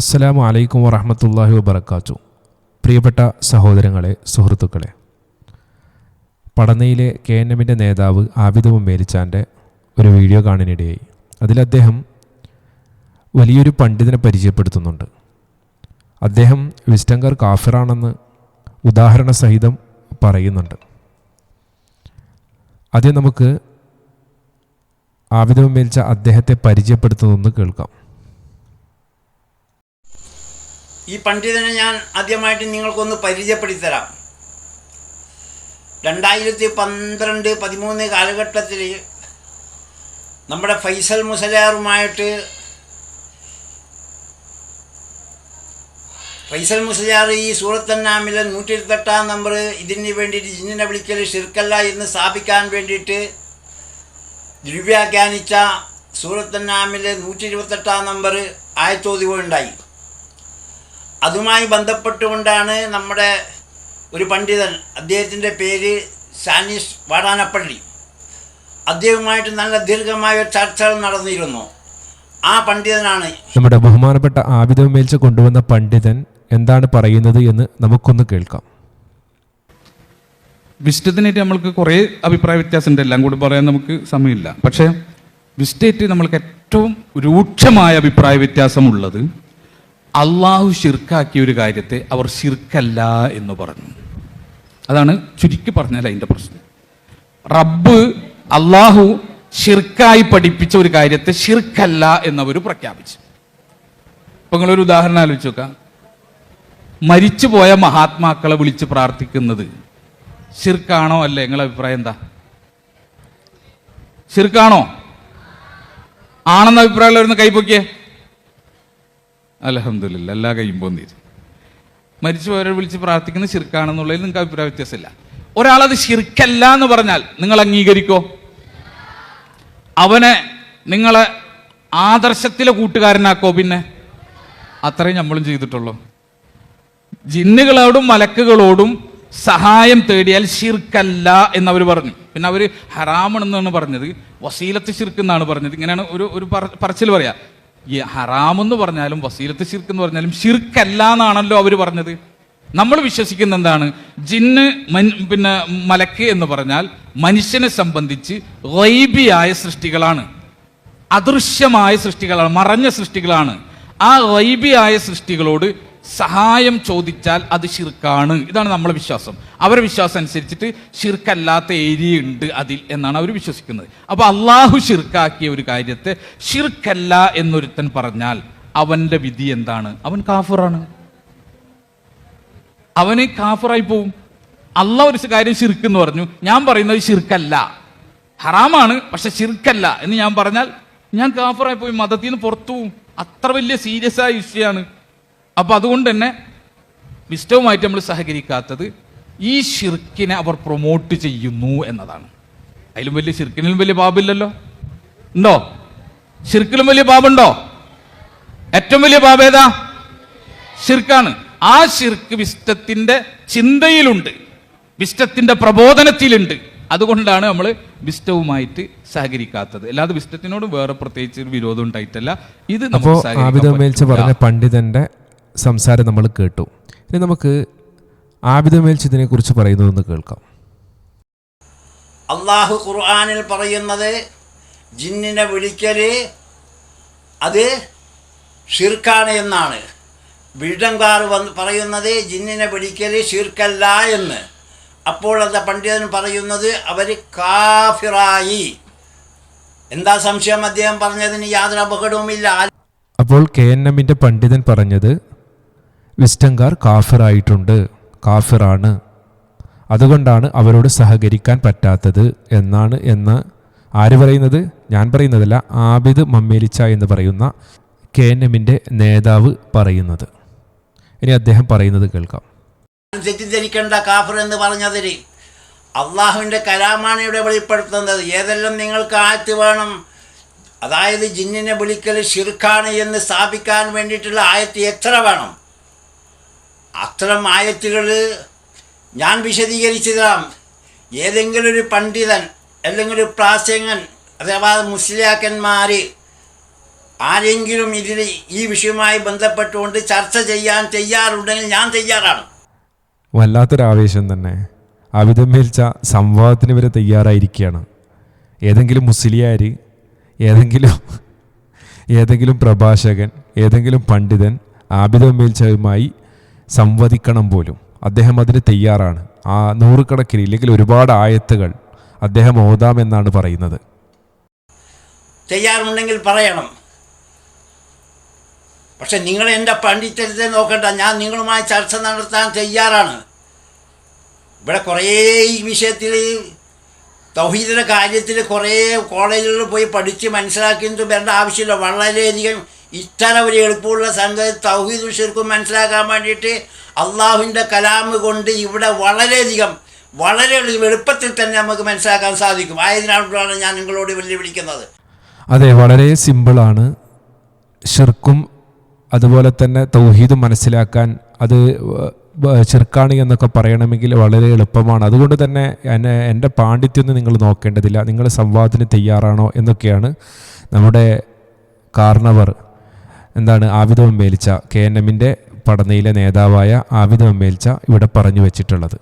അസ്സലാമു അലൈക്കും വറഹമത്തല്ലാഹി വബർക്കാത്തു പ്രിയപ്പെട്ട സഹോദരങ്ങളെ സുഹൃത്തുക്കളെ പടനയിലെ കെ എൻ എമ്മിന്റെ നേതാവ് ആബിദ് മുമ്മേലിച്ചാന്റെ ഒരു വീഡിയോ കാണാനിടയായി. അതിൽ അദ്ദേഹം വലിയൊരു പണ്ഡിതനെ പരിചയപ്പെടുത്തുന്നുണ്ട്. അദ്ദേഹം വിസ്റ്റങ്കർ കാഫിറാണെന്ന് ഉദാഹരണ സഹിതം പറയുന്നുണ്ട്. ആദ്യം നമുക്ക് ആബിദ് മുമ്മേലിച്ച അദ്ദേഹത്തെ പരിചയപ്പെടുത്തുന്നതെന്ന് കേൾക്കാം. ഈ പണ്ഡിതനെ ഞാൻ ആദ്യമായിട്ട് നിങ്ങൾക്കൊന്ന് പരിചയപ്പെടുത്തി തരാം രണ്ടായിരത്തി പന്ത്രണ്ട് പതിമൂന്ന് കാലഘട്ടത്തിൽ നമ്മുടെ ഫൈസൽ മുസലാറുമായിട്ട് ഫൈസൽ മുസലാർ ഈ സൂറത്തന്നാമിലെ നൂറ്റി ഇരുപത്തെട്ടാം നമ്പർ ഇതിന് വേണ്ടിയിട്ട് ജിന്നിനെ വിളിക്കൽ ഷിർക്കല്ല എന്ന് സ്ഥാപിക്കാൻ വേണ്ടിയിട്ട് ദുർവ്യാഖ്യാനിച്ച സൂറത്തന്നാമിലെ നൂറ്റി ഇരുപത്തെട്ടാം നമ്പർ ആയത്തോതിവുണ്ടായി. അതുമായി ബന്ധപ്പെട്ടുകൊണ്ടാണ് നമ്മുടെ ഒരു പണ്ഡിതൻ അദ്ദേഹത്തിന്റെ പേര് സാനിസ് വാടാനപ്പള്ളി. അദ്ദേഹവുമായിട്ട് നല്ല ദീർഘമായ ചർച്ചകൾ നടന്നിരുന്നു. ആ പണ്ഡിതനാണ് നമ്മുടെ ബഹുമാനപ്പെട്ട ആബിദ മേൽച്ച് കൊണ്ടുവന്ന പണ്ഡിതൻ എന്താണ് പറയുന്നത് എന്ന് നമുക്കൊന്ന് കേൾക്കാം. വിസ്റ്റത്തിനായിട്ട് നമ്മൾക്ക് കുറേ അഭിപ്രായ വ്യത്യാസമുണ്ട്. എല്ലാം കൂടി പറയാൻ നമുക്ക് സമയമില്ല. പക്ഷേ വിസ്റ്റേറ്റ് നമ്മൾക്ക് ഏറ്റവും രൂക്ഷമായ അഭിപ്രായ വ്യത്യാസമുള്ളത് അള്ളാഹു ഷിർക്കാക്കിയ ഒരു കാര്യത്തെ അവർ ഷിർക്കല്ല എന്ന് പറഞ്ഞു. അതാണ് ചുരുക്കി പറഞ്ഞാൽ അതിന്റെ പ്രശ്നം. റബ്ബ് അള്ളാഹു ഷിർക്കായി പഠിപ്പിച്ച ഒരു കാര്യത്തെ ഷിർക്കല്ല എന്നവർ പ്രഖ്യാപിച്ചു. ഇപ്പൊ നിങ്ങളൊരു ഉദാഹരണം ആലോചിച്ച് നോക്കാം. മരിച്ചുപോയ മഹാത്മാക്കളെ വിളിച്ച് പ്രാർത്ഥിക്കുന്നത് ഷിർക്കാണോ അല്ലേ? നിങ്ങളെ അഭിപ്രായം എന്താ? ഷിർക്കാണോ ആണെന്ന അഭിപ്രായമുള്ളവരുന്ന് കൈപ്പൊക്കിയേ അലഹമില്ല എല്ലാ കയ്യും പോന്നീര് മരിച്ചുപോയവരെ വിളിച്ച് പ്രാർത്ഥിക്കുന്ന ശിർക്കാണെന്നുള്ളതിൽ നിങ്ങൾക്ക് അഭിപ്രായ വ്യത്യാസമില്ല. ഒരാളത് ശിർക്കല്ല എന്ന് പറഞ്ഞാൽ നിങ്ങൾ അംഗീകരിക്കോ? അവനെ നിങ്ങളെ ആദർശത്തിലെ കൂട്ടുകാരനാക്കോ പിന്നെ? അത്രയും നമ്മളും ചെയ്തിട്ടുള്ളൂ. ജിന്നുകളോടും മലക്കുകളോടും സഹായം തേടിയാൽ ഷിർക്കല്ല എന്നവർ പറഞ്ഞു. പിന്നെ അവർ ഹറാമണെന്നാണ് പറഞ്ഞത്. വസീലത്ത് ഷിർക്ക് എന്നാണ് പറഞ്ഞത്. ഇങ്ങനെയാണ് ഒരു ഒരു പറച്ചിൽ പറയാ. ഈ ഹറാമെന്ന് പറഞ്ഞാലും വസീലത്ത് ശിർക്ക് എന്ന് പറഞ്ഞാലും ഷിർക്കല്ല എന്നാണല്ലോ അവർ പറഞ്ഞത്. നമ്മൾ വിശ്വസിക്കുന്ന എന്താണ്? ജിന്ന് പിന്നെ മലക്ക് എന്ന് പറഞ്ഞാൽ മനുഷ്യനെ സംബന്ധിച്ച് റൈബിയായ സൃഷ്ടികളാണ്. അദൃശ്യമായ സൃഷ്ടികളാണ് മറഞ്ഞ സൃഷ്ടികളാണ്. ആ വൈബിയായ സൃഷ്ടികളോട് സഹായം ചോദിച്ചാൽ അത് ഷിർക്കാണ് ഇതാണ് നമ്മളെ വിശ്വാസം. അവരുടെ വിശ്വാസം അനുസരിച്ചിട്ട് ഷിർക്കല്ലാത്ത ഏരിയ ഉണ്ട് അതിൽ എന്നാണ് അവർ വിശ്വസിക്കുന്നത്. അപ്പോൾ അള്ളാഹു ഷിർക്കാക്കിയ ഒരു കാര്യത്തെ ഷിർക്കല്ല എന്നൊരുത്തൻ പറഞ്ഞാൽ അവന്റെ വിധി എന്താണ്? അവൻ കാഫറാണ്. അവന് കാഫറായി പോവും. അല്ല ഒരു കാര്യം ഷിർക്ക് എന്ന് പറഞ്ഞു. ഞാൻ പറയുന്നത് ഷിർക്കല്ല ഹറാമാണ് പക്ഷെ ഷിർക്കല്ല എന്ന് ഞാൻ പറഞ്ഞാൽ ഞാൻ കാഫറായി പോയി മതത്തിൽ നിന്ന് പുറത്തു അത്ര വലിയ സീരിയസ് ആയ വിഷയമാണ് അപ്പൊ അതുകൊണ്ട് തന്നെ വിസ്റ്റവുമായിട്ട് നമ്മൾ സഹകരിക്കാത്തത് ഈ ഷിർക്കിനെ അവർ പ്രൊമോട്ട് ചെയ്യുന്നു എന്നതാണ്. അതിലും വലിയ ഷിർക്കിനും വലിയ പാപില്ലല്ലോ. ഉണ്ടോ? ഷിർക്കിലും വലിയ പാപുണ്ടോ? ഏറ്റവും വലിയ പാപേതാ ഷിർക്കാണ് ആ ഷിർക്ക് വിസ്റ്റത്തിന്റെ ചിന്തയിലുണ്ട്. വിസ്റ്റത്തിന്റെ പ്രബോധനത്തിലുണ്ട്. അതുകൊണ്ടാണ് നമ്മൾ വിസ്റ്റവുമായിട്ട് സഹകരിക്കാത്തത്. അല്ലാതെ വിസ്റ്റത്തിനോട് വേറെ പ്രത്യേകിച്ച് ഒരു വിരോധം ഉണ്ടായിട്ടല്ല. ഇത് നമ്മൾ അപ്പോൾ പറഞ്ഞ പണ്ഡിതന്റെ സംസാരം നമ്മൾ കേട്ടു. ഇനി നമുക്ക് ആബിദ മേൽച്ച് ഇതിനെക്കുറിച്ച് പറയുന്നതെന്ന് കേൾക്കാം. അള്ളാഹു ഖുർആാനിൽ പറയുന്നത് ജിന്നിനെ വിളിക്കൽ അത് ഷിർക്കാണ് എന്നാണ്. ബിൽഡംകാർ വന്ന് പറയുന്നത് ജിന്നിനെ വിളിക്കൽ ഷിർക്കല്ല എന്ന്. അപ്പോൾ അത് പണ്ഡിതൻ പറയുന്നത് അവർ കാഫിറായി. എന്താ സംശയം അദ്ദേഹം പറഞ്ഞതിന് യാതൊരു അപകടവുമില്ല. അപ്പോൾ കെ എൻ എമ്മിന്റെ പണ്ഡിതൻ പറഞ്ഞത് വിസ്റ്റങ്കാർ കാഫിറായിട്ടുണ്ട്. കാഫിറാണ്. അതുകൊണ്ടാണ് അവരോട് സഹകരിക്കാൻ പറ്റാത്തത് എന്നാണ് എന്ന് ആര് പറയുന്നത്? ഞാൻ പറയുന്നതല്ല ആബിദ് മമ്മേലിച്ച എന്ന് പറയുന്ന കെ എൻ എമ്മിന്റെ നേതാവ് പറയുന്നത്. ഇനി അദ്ദേഹം പറയുന്നത് കേൾക്കാം. തെറ്റിദ്ധരിക്കേണ്ട കാഫർ എന്ന് പറഞ്ഞതിന് അള്ളാഹുവിന്റെ കലാമാണ് ഇവിടെ വെളിപ്പെടുത്തുന്നത്. ഏതെല്ലാം നിങ്ങൾക്ക് ആയത്ത് വേണം? അതായത് ജിന്നിനെ വിളിക്കൽ ഷിർഖാണ് എന്ന് സ്ഥാപിക്കാൻ വേണ്ടിയിട്ടുള്ള ആയത്ത് എത്ര വേണം? അത്തരം ആയത്തുകൾ ഞാൻ വിശദീകരിച്ചതാം. ഏതെങ്കിലും ഒരു പണ്ഡിതൻ അല്ലെങ്കിൽ ഒരു പ്രാസംഗൻ അഥവാ മുസ്ലിയാക്കന്മാർ ആരെങ്കിലും ഇതിൽ ഈ വിഷയവുമായി ബന്ധപ്പെട്ടുകൊണ്ട് ചർച്ച ചെയ്യാൻ തയ്യാറുണ്ടെങ്കിൽ ഞാൻ തയ്യാറാണ്. വല്ലാത്തൊരാവേശം തന്നെ. അവിധമേൽച്ച സംവാദത്തിന് വരെ തയ്യാറായിരിക്കുകയാണ്. ഏതെങ്കിലും മുസ്ലിയാർ ഏതെങ്കിലും ഏതെങ്കിലും പ്രഭാഷകൻ ഏതെങ്കിലും പണ്ഡിതൻ ആബിദം മേൽച്ചയുമായി സംവദിക്കണം പോലും. അദ്ദേഹം അതിന് തയ്യാറാണ്. ആ നൂറുകണക്കിന് ഇല്ലെങ്കിൽ ഒരുപാട് ആയത്തുകൾ അദ്ദേഹം ഓതാമെന്നാണ് പറയുന്നത്. തയ്യാറുണ്ടെങ്കിൽ പറയണം. പക്ഷെ നിങ്ങൾ എന്റെ പണ്ഡിതത്തെ നോക്കണ്ട. ഞാൻ നിങ്ങളുമായി ചർച്ച നടത്താൻ തയ്യാറാണ്. ഇവിടെ കുറേ ഈ വിഷയത്തിൽ തൗഹീദിന്റെ കാര്യത്തിൽ കുറേ കോളേജുകളിൽ പോയി പഠിച്ച് മനസ്സിലാക്കിയിട്ട് വരേണ്ട ആവശ്യമില്ല. വളരെയധികം ഇത്തര ഒരു എളുപ്പമുള്ള സംഗതി തൗഹീദ് ശരിക്കും മനസ്സിലാക്കാൻ വേണ്ടിയിട്ട് അള്ളാഹുവിന്റെ കലാമ് കൊണ്ട് ഇവിടെ വളരെയധികം വളരെ എളുപ്പത്തിൽ തന്നെ നമുക്ക് മനസ്സിലാക്കാൻ സാധിക്കും. ആയതിനാണ് ഞാൻ നിങ്ങളോട് വെല്ലുവിളിക്കുന്നത്. അതെ വളരെ സിമ്പിളാണ്. ഷിർക്കും അതുപോലെ തന്നെ തൗഹീദും മനസ്സിലാക്കാൻ അത് ചെറുക്കാണി എന്നൊക്കെ പറയണമെങ്കിൽ വളരെ എളുപ്പമാണ്. അതുകൊണ്ട് തന്നെ എന്നെ എന്റെ പാണ്ഡിത്യമൊന്നും നിങ്ങൾ നോക്കേണ്ടതില്ല. നിങ്ങൾ സംവാദത്തിന് തയ്യാറാണോ എന്നൊക്കെയാണ് നമ്മുടെ കാർണവർ എന്താണ് ആവിധ മേൽച്ച കെ എൻ എമ്മിന്റെ പഠനയിലെ നേതാവായ ആവിധ മേൽച്ച ഇവിടെ പറഞ്ഞു വെച്ചിട്ടുള്ളത്.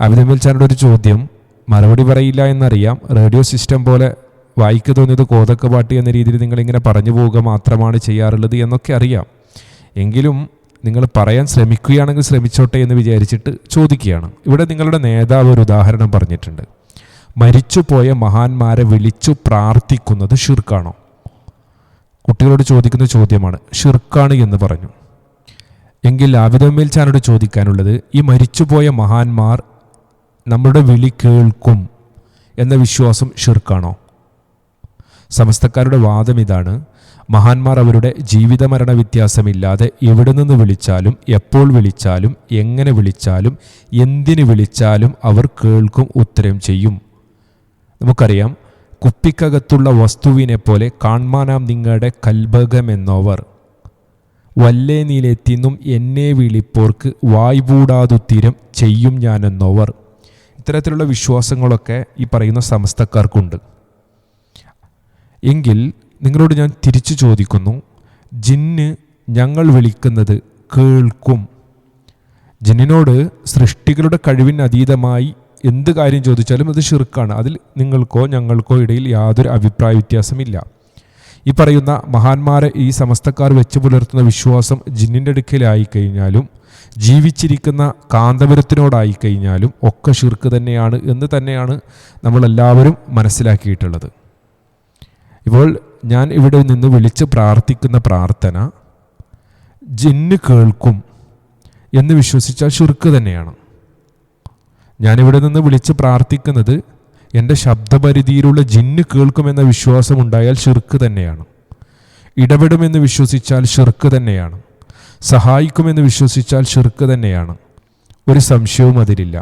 ആവിധ മേൽച്ചാരുടെ ഒരു ചോദ്യം മറുപടി പറയില്ല എന്നറിയാം റേഡിയോ സിസ്റ്റം പോലെ വായിക്കു തോന്നിയത് കോതക്ക പാട്ടി എന്ന രീതിയിൽ നിങ്ങളിങ്ങനെ പറഞ്ഞു പോവുക മാത്രമാണ് ചെയ്യാറുള്ളത് എന്നൊക്കെ അറിയാം. എങ്കിലും നിങ്ങൾ പറയാൻ ശ്രമിക്കുകയാണെങ്കിൽ ശ്രമിച്ചോട്ടെ എന്ന് വിചാരിച്ചിട്ട് ചോദിക്കുകയാണ്. ഇവിടെ നിങ്ങളുടെ നേതാവ് ഒരു ഉദാഹരണം പറഞ്ഞിട്ടുണ്ട്. മരിച്ചുപോയ മഹാന്മാരെ വിളിച്ചു പ്രാർത്ഥിക്കുന്നത് ഷിർക്കാണോ കുട്ടികളോട് ചോദിക്കുന്ന ചോദ്യമാണ് ഷിർക്കാണ് എന്ന് പറഞ്ഞു. എങ്കിൽ ആവിതമേൽ ചാനോട് ചോദിക്കാനുള്ളത് ഈ മരിച്ചുപോയ മഹാന്മാർ നമ്മുടെ വിളി കേൾക്കും എന്ന വിശ്വാസം ഷിർക്കാണോ സമസ്തക്കാരുടെ വാദം ഇതാണ് മഹാന്മാർ അവരുടെ ജീവിത മരണ വ്യത്യാസമില്ലാതെ എവിടെ നിന്ന് വിളിച്ചാലും എപ്പോൾ വിളിച്ചാലും എങ്ങനെ വിളിച്ചാലും എന്തിന് വിളിച്ചാലും അവർ കേൾക്കും ഉത്തരം ചെയ്യും. നമുക്കറിയാം കുപ്പിക്കകത്തുള്ള വസ്തുവിനെ പോലെ കാൺമാനാം നിങ്ങളുടെ കൽഭകമെന്നോവർ. വല്ലേ നീലെത്തിന്നും എന്നെ വിളിപ്പോർക്ക് വായ്പൂടാതുത്തിരം ചെയ്യും ഞാനെന്നോവർ. ഇത്തരത്തിലുള്ള വിശ്വാസങ്ങളൊക്കെ ഈ പറയുന്ന സമസ്തക്കാർക്കുണ്ട്. എങ്കിൽ നിങ്ങളോട് ഞാൻ തിരിച്ചു ചോദിക്കുന്നു ജിന്ന് ഞങ്ങൾ വിളിക്കുന്നത് കേൾക്കും. ജിന്നിനോട് സൃഷ്ടികളുടെ കഴിവിന് അതീതമായി എന്ത് കാര്യം ചോദിച്ചാലും അത് ഷിർക്കാണ് അതിൽ നിങ്ങൾക്കോ ഞങ്ങൾക്കോ ഇടയിൽ യാതൊരു അഭിപ്രായ വ്യത്യാസമില്ല. ഈ പറയുന്ന മഹാന്മാരെ ഈ സമസ്തക്കാർ വെച്ച് പുലർത്തുന്ന വിശ്വാസം ജിന്നിന്റെ അടുക്കലായി കഴിഞ്ഞാലും ജീവിച്ചിരിക്കുന്ന കാന്തപുരത്തിനോടായി കഴിഞ്ഞാലും ഒക്കെ ഷിർക്ക് തന്നെയാണ് എന്ന് തന്നെയാണ് നമ്മളെല്ലാവരും മനസ്സിലാക്കിയിട്ടുള്ളത്. ഇപ്പോൾ ഞാൻ ഇവിടെ നിന്ന് വിളിച്ച് പ്രാർത്ഥിക്കുന്ന പ്രാർത്ഥന ജിന്ന് കേൾക്കും എന്ന് വിശ്വസിച്ചാൽ ഷിർക്ക് തന്നെയാണ്. ഞാനിവിടെ നിന്ന് വിളിച്ച് പ്രാർത്ഥിക്കുന്നത് എന്റെ ശബ്ദപരിധിയിലുള്ള ജിന്ന് കേൾക്കുമെന്ന വിശ്വാസം ഉണ്ടായാൽ ഷിർക്ക് തന്നെയാണ്. ഇടപെടുമെന്ന് വിശ്വസിച്ചാൽ ഷിർക്ക് തന്നെയാണ്. സഹായിക്കുമെന്ന് വിശ്വസിച്ചാൽ ഷിർക്ക് തന്നെയാണ്. ഒരു സംശയവും അതിലില്ല.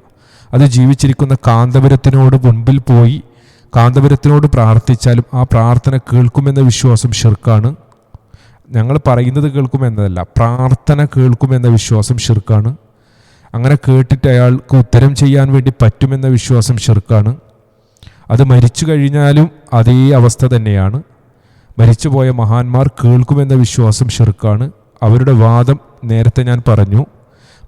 അത് ജീവിച്ചിരിക്കുന്ന കാന്തപുരത്തിനോട് മുൻപിൽ പോയി കാന്തപുരത്തിനോട് പ്രാർത്ഥിച്ചാലും ആ പ്രാർത്ഥന കേൾക്കുമെന്ന വിശ്വാസം ഷിർക്കാണ് ഞങ്ങൾ പറയുന്നത് കേൾക്കുമെന്നതല്ല പ്രാർത്ഥന കേൾക്കുമെന്ന വിശ്വാസം ഷിർക്കാണ് അങ്ങനെ കേട്ടിട്ട് അയാൾക്ക് ഉത്തരം ചെയ്യാൻ വേണ്ടി പറ്റുമെന്ന വിശ്വാസം ഷിർക്കാണ് അത് മരിച്ചു കഴിഞ്ഞാലും അതേ അവസ്ഥ തന്നെയാണ്. മരിച്ചുപോയ മഹാന്മാർ കേൾക്കുമെന്ന വിശ്വാസം ഷിർക്കാണ് അവരുടെ വാദം നേരത്തെ ഞാൻ പറഞ്ഞു.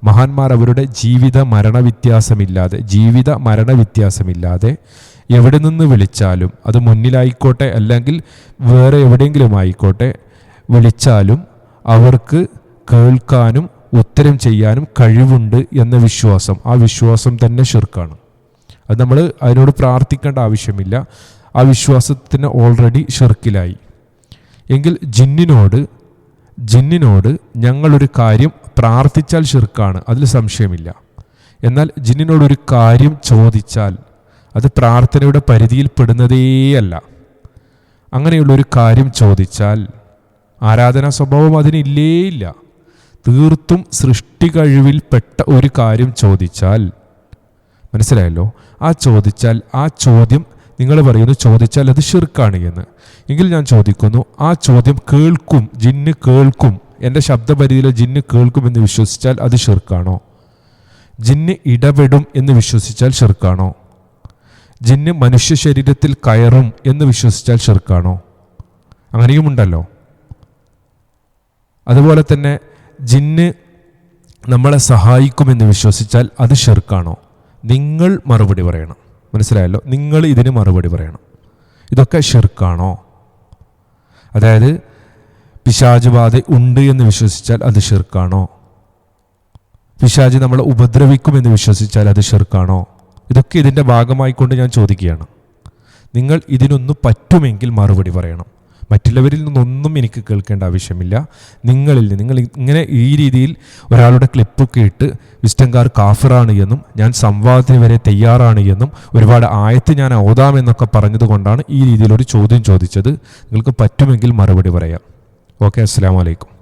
മഹാന്മാർ അവരുടെ ജീവിത മരണ വ്യത്യാസമില്ലാതെ ജീവിത മരണ വ്യത്യാസമില്ലാതെ എവിടെ നിന്ന് വിളിച്ചാലും അത് മുന്നിലായിക്കോട്ടെ അല്ലെങ്കിൽ വേറെ എവിടെയെങ്കിലും ആയിക്കോട്ടെ വിളിച്ചാലും അവർക്ക് കേൾക്കാനും ഉത്തരം ചെയ്യാനും കഴിവുണ്ട് എന്ന വിശ്വാസം. ആ വിശ്വാസം തന്നെ ഷിർക്കാണ്. അത് നമ്മൾ അതിനോട് പ്രാർത്ഥിക്കേണ്ട ആവശ്യമില്ല. ആ വിശ്വാസത്തിന് ഓൾറെഡി ഷിർക്കിലായി. എങ്കിൽ ജിന്നിനോട് ജിന്നിനോട് ഞങ്ങളൊരു കാര്യം പ്രാർത്ഥിച്ചാൽ ഷിർക്കാണ്. അതിൽ സംശയമില്ല. എന്നാൽ ജിന്നിനോടൊരു കാര്യം ചോദിച്ചാൽ അത് പ്രാർത്ഥനയുടെ പരിധിയിൽ പെടുന്നതേയല്ല അങ്ങനെയുള്ളൊരു കാര്യം ചോദിച്ചാൽ ആരാധനാ സ്വഭാവം അതിനില്ലേയില്ല. തീർത്തും സൃഷ്ടി കഴിവിൽപ്പെട്ട ഒരു കാര്യം ചോദിച്ചാൽ മനസ്സിലായല്ലോ? ആ ചോദിച്ചാൽ ആ ചോദ്യം നിങ്ങൾ പറയുന്നു ചോദിച്ചാൽ അത് ഷിർക്കാണ് എന്ന്. എങ്കിൽ ഞാൻ ചോദിക്കുന്നു ആ ചോദ്യം കേൾക്കും ജിന്ന് കേൾക്കും എന്റെ ശബ്ദപരിധിയിലെ ജിന്ന് കേൾക്കും എന്ന് വിശ്വസിച്ചാൽ അത് ഷിർക്കാണോ ജിന്ന് ഇടപെടും എന്ന് വിശ്വസിച്ചാൽ ഷിർക്കാണോ ജിന്ന് മനുഷ്യ ശരീരത്തിൽ കയറും എന്ന് വിശ്വസിച്ചാൽ ഷിർക്കാണോ അങ്ങനെയുമുണ്ടല്ലോ അതുപോലെ തന്നെ ജിന്ന് നമ്മളെ സഹായിക്കുമെന്ന് വിശ്വസിച്ചാൽ അത് ഷെർക്കാണോ? നിങ്ങൾ മറുപടി പറയണം. മനസ്സിലായല്ലോ? നിങ്ങൾ ഇതിന് മറുപടി പറയണം. ഇതൊക്കെ ഷെർക്കാണോ? അതായത് പിശാജ് ബാധ ഉണ്ട് എന്ന് വിശ്വസിച്ചാൽ അത് ഷെർക്കാണോ? പിശാജ് നമ്മളെ ഉപദ്രവിക്കുമെന്ന് വിശ്വസിച്ചാൽ അത് ഷെർക്കാണോ? ഇതൊക്കെ ഇതിന്റെ ഭാഗമായിക്കൊണ്ട് ഞാൻ ചോദിക്കുകയാണ്. നിങ്ങൾ ഇതിനൊന്ന് പറ്റുമെങ്കിൽ മറുപടി പറയണം. മറ്റുള്ളവരിൽ നിന്നൊന്നും എനിക്ക് കേൾക്കേണ്ട ആവശ്യമില്ല. നിങ്ങളിൽ നിന്ന് നിങ്ങൾ ഇങ്ങനെ ഈ രീതിയിൽ ഒരാളുടെ ക്ലിപ്പ് കേട്ട് വിസ്റ്റംകാർ കാഫിറാണ് എന്നും ഞാൻ സംവാദത്തിന് വരെ തയ്യാറാണ് എന്നും ഒരുപാട് ആയത്ത് ഞാൻ ഓതാമെന്നൊക്കെ പറഞ്ഞതുകൊണ്ടാണ് ഈ രീതിയിലൊരു ചോദ്യം ചോദിച്ചത്. നിങ്ങൾക്ക് പറ്റുമെങ്കിൽ മറുപടി പറയാം. ഓക്കെ അസ്സാം വലൈക്കും